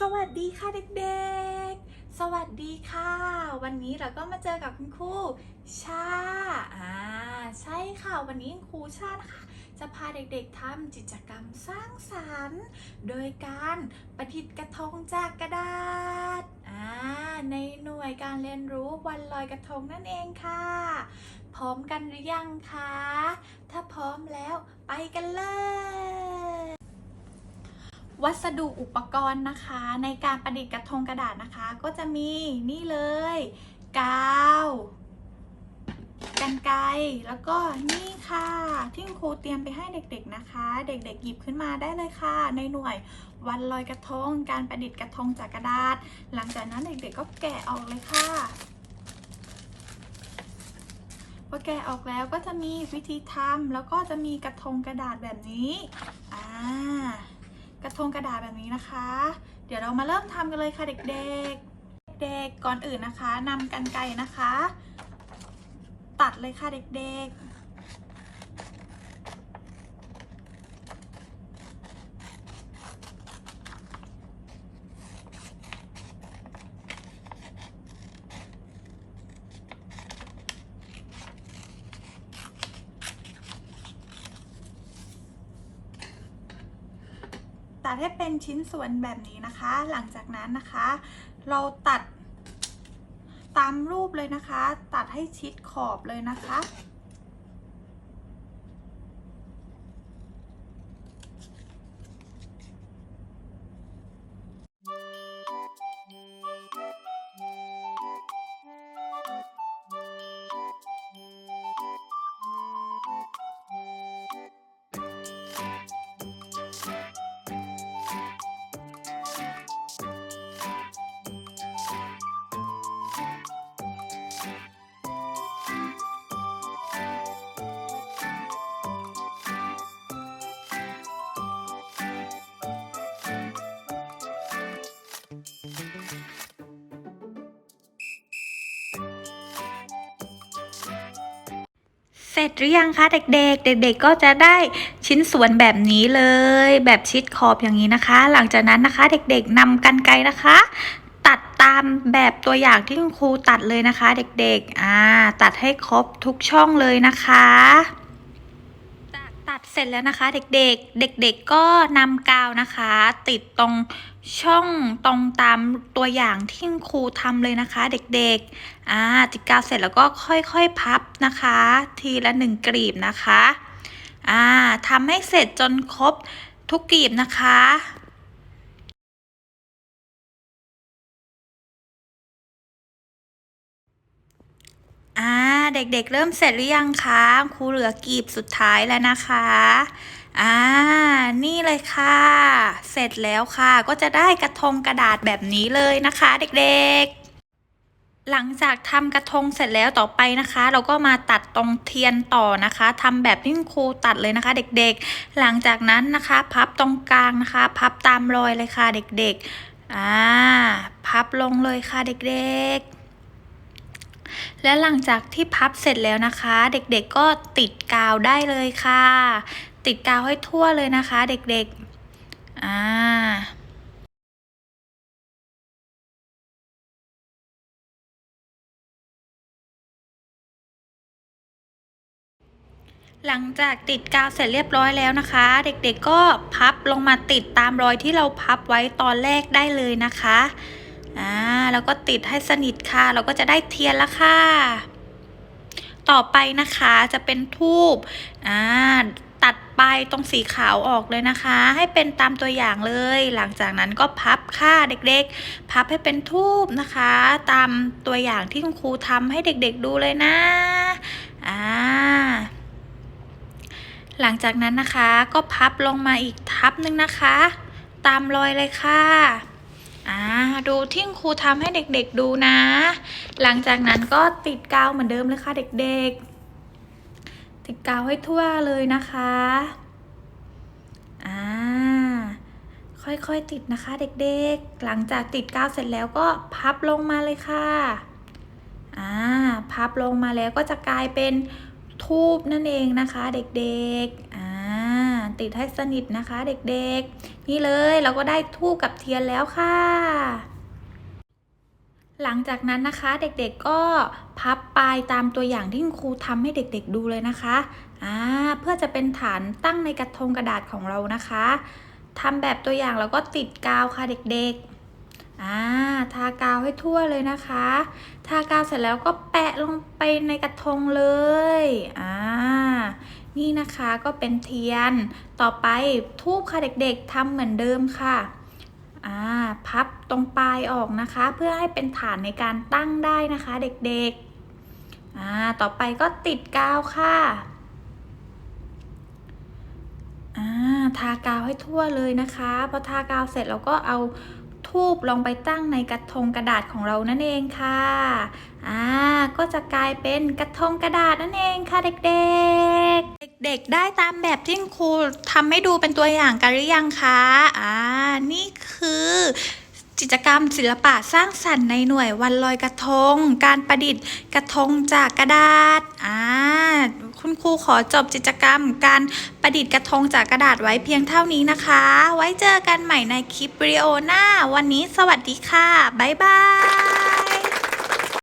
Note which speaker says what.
Speaker 1: สวัสดีค่ะเด็กๆ สวัสดีค่ะ วันนี้เราก็มาเจอกับคุณครูชาอ่าใช่ค่ะ วันนี้ครูชานะคะจะพาเด็กๆทำกิจกรรมสร้างสรรค์ โดยการประดิษฐ์กระทงจากกระดาษอ่าในหน่วยการเรียนรู้วันลอยกระทงนั่นเองค่ะ พร้อมกันหรือยังคะ ถ้าพร้อมแล้วไปกันเลย วัสดุอุปกรณ์นะคะ ในการประดิษฐ์กระทงกระดาษนะคะ ก็จะมีนี่เลยกาวกันไกรแล้วก็นี่ค่ะ ที่ครูเตรียมไปให้เด็กๆนะคะ เด็กๆหยิบขึ้นมาได้เลยค่ะ ในหน่วยวันลอยกระทง การประดิษฐ์กระทงจากกระดาษ หลังจากนั้นเด็กๆก็แกะออกเลยค่ะพอแกะออกแล้วก็จะมีวิธีทำแล้วก็จะมีกระทงกระดาษแบบนี้อ่า ระทงกระดาษแบบนี้นะคะ เดี๋ยวเรามาเริ่มทำกันเลยค่ะเด็กๆ เด็กก่อนอื่นนะคะนำกันไกรนะคะ ตัดเลยค่ะเด็กๆ ตัดให้เป็นชิ้นส่วนแบบนี้นะคะ หลังจากนั้นนะคะ เราตัดตามรูปเลยนะคะ ตัดให้ชิดขอบเลยนะคะ เสร็จหรือยังคะเด็กๆ เด็กๆก็จะได้ชิ้นส่วนแบบนี้เลย แบบชิดขอบอย่างนี้นะคะ หลังจากนั้นนะคะ เด็กๆนำกันไกรนะคะ ตัดตามแบบตัวอย่างที่คุณครูตัดเลยนะคะ เด็กๆอ่าตัดให้ครบทุกช่องเลยนะคะ สร็จแล้วนะคะเด็กๆ เด็กๆก็นำกาวนะคะ ติดตรงช่องตรงตามตัวอย่างที่ครูทำเลยนะคะ เด็กๆอ่าติดกาวเสร็จแล้วก็ค่อยๆพับนะคะ ทีละหนึ่งกลีบนะคะอ่าทำให้เสร็จจนครบทุกกลีบนะคะ เด็กๆ เริ่มเสร็จหรือยังคะครูเหลือกีบสุดท้ายแล้วนะคะอ่านี่เลยค่ะ เสร็จแล้วค่ะ ก็จะได้กระทงกระดาษแบบนี้เลยนะคะ เด็กๆ หลังจากทำกระทงเสร็จแล้วต่อไปนะคะ เราก็มาตัดตรงเทียนต่อนะคะทำแบบที่คุณครูตัดเลยนะคะ เด็กๆ หลังจากนั้นนะคะ พับตรงกลางนะคะ พับตามรอยเลยค่ะ เด็กๆอ่าพับลงเลยค่ะเด็กๆ และหลังจากที่พับเสร็จแล้วนะคะ เด็กๆก็ติดกาวได้เลยค่ะ ติดกาวให้ทั่วเลยนะคะ เด็กๆอ่าหลังจากติดกาวเสร็จเรียบร้อยแล้วนะคะ เด็กๆก็พับลงมาติดตามรอยที่เราพับไว้ตอนแรกได้เลยนะคะ อ่าแล้วก็ติดให้สนิทค่ะ เราก็จะได้เทียนแล้วค่ะ ต่อไปนะคะจะเป็นทูบอ่าตัดปลายตรงสีขาวออกเลยนะคะ ให้เป็นตามตัวอย่างเลย หลังจากนั้นก็พับค่ะเด็กๆ พับให้เป็นทูบนะคะ ตามตัวอย่างที่คุณครูทำให้เด็กๆดูเลยนะอ่าหลังจากนั้นนะคะก็พับลงมาอีกทับหนึ่งนะคะ ตามรอยเลยค่ะ อ่าดูที่ครูทำให้เด็กๆดูนะ หลังจากนั้นก็ติดกาวเหมือนเดิมเลยค่ะเด็กๆ ติดกาวให้ทั่วเลยนะคะอ่าค่อยๆติดนะคะเด็กๆ หลังจากติดกาวเสร็จแล้วก็พับลงมาเลยค่ะอ่าพับลงมาแล้วก็จะกลายเป็นทูบนั่นเองนะคะ เด็กๆอ่า ติดให้สนิทนะคะเด็กๆ นี่เลยเราก็ได้ทูบกับเทียนแล้วค่ะ หลังจากนั้นนะคะเด็กๆก็พับปลายตามตัวอย่างที่ครูทำให้เด็กๆดูเลยนะคะอ่าเพื่อจะเป็นฐานตั้งในกระทงกระดาษของเรานะคะทำแบบตัวอย่างแล้วก็ติดกาวค่ะเด็กๆอ่าทากาวให้ทั่วเลยนะคะ ทากาวเสร็จแล้วก็แปะลงไปในกระทงเลยอ่า นี่นะคะก็เป็นเทียน ต่อไปทูบค่ะเด็กๆทำเหมือนเดิมค่ะอ่าพับตรงปลายออกนะคะ เพื่อให้เป็นฐานในการตั้งได้นะคะเด็กๆอ่าต่อไปก็ติดกาวค่ะอ่าทากาวให้ทั่วเลยนะคะพอทากาวเสร็จเราก็เอา ทูบลงไปตั้งในกระทงกระดาษของเรานั่นเองค่ะ อ่า ก็จะกลายเป็นกระทงกระดาษนั่นเองค่ะเด็กๆเด็กๆได้ตามแบบที่ครูทำให้ดูเป็นตัวอย่างกันหรือยังคะ อ่า นี่คือกิจกรรมศิลปะสร้างสรรค์ในหน่วยวันลอยกระทง การประดิษฐ์กระทงจากกระดาษ อ่า คุณครูขอจบกิจกรรม การประดิษฐ์กระทงจากกระดาษไว้เพียงเท่านี้นะคะ ไว้เจอกันใหม่ในคลิปวิดีโอหน้า วันนี้สวัสดีค่ะ บ๊ายบาย